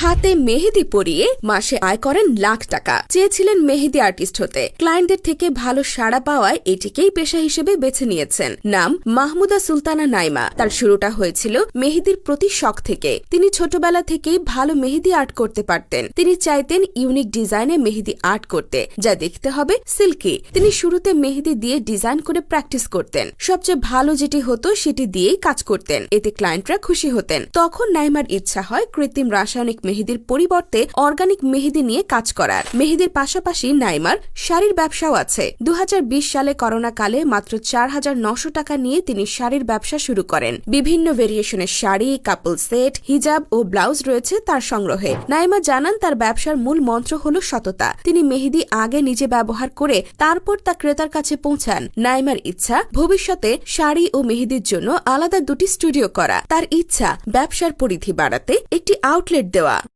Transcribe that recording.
হাতে মেহেদি পরিয়ে মাসে আয় করেন লাখ টাকা। চেয়েছিলেন মেহেদি আর্টিস্ট হতে। ক্লায়েন্টদের থেকে ভালো সাড়া পাওয়ায় এটিকেই পেশা হিসেবে বেছে নিয়েছেন। নাম মাহমুদা সুলতানা নাইমা। তার শুরুটা হয়েছিল মেহেদির প্রতি শখ থেকে। তিনি ছোটবেলা থেকেই ভালো মেহেদি আর্ট করতে পারতেন। তিনি চাইতেন ইউনিক ডিজাইনে মেহেদি আর্ট করতে, যা দেখতে হবে সিল্কি। তিনি শুরুতে মেহেদি দিয়ে ডিজাইন করে প্র্যাকটিস করতেন। সবচেয়ে ভালো যেটি হতো, সেটি দিয়েই কাজ করতেন। এতে ক্লায়েন্টরা খুশি হতেন। তখন নাইমার ইচ্ছা হয় কৃত্রিম রাসায়নিক মেহেদির পরিবর্তে অর্গানিক মেহেদি নিয়ে কাজ করার। মেহেদির পাশাপাশি নাইমার শাড়ির ব্যবসাও আছে। দু হাজার বিশ সালে করোনা কালে মাত্র চার হাজার নশো টাকা নিয়ে তিনি শাড়ির ব্যবসা শুরু করেন। বিভিন্ন ভেরিয়েশনের শাড়ি কাপল সেট হিজাব ও ব্লাউজ রয়েছে তার সংগ্রহে। নাইমা জানান, তার ব্যবসার মূল মন্ত্র হল সততা। তিনি মেহেদি আগে নিজে ব্যবহার করে তারপর তা ক্রেতার কাছে পৌঁছান। নাইমার ইচ্ছা, ভবিষ্যতে শাড়ি ও মেহেদির জন্য আলাদা দুটি স্টুডিও করা। তার ইচ্ছা, ব্যবসার পরিধি বাড়াতে একটি আউটলেট দেওয়া। that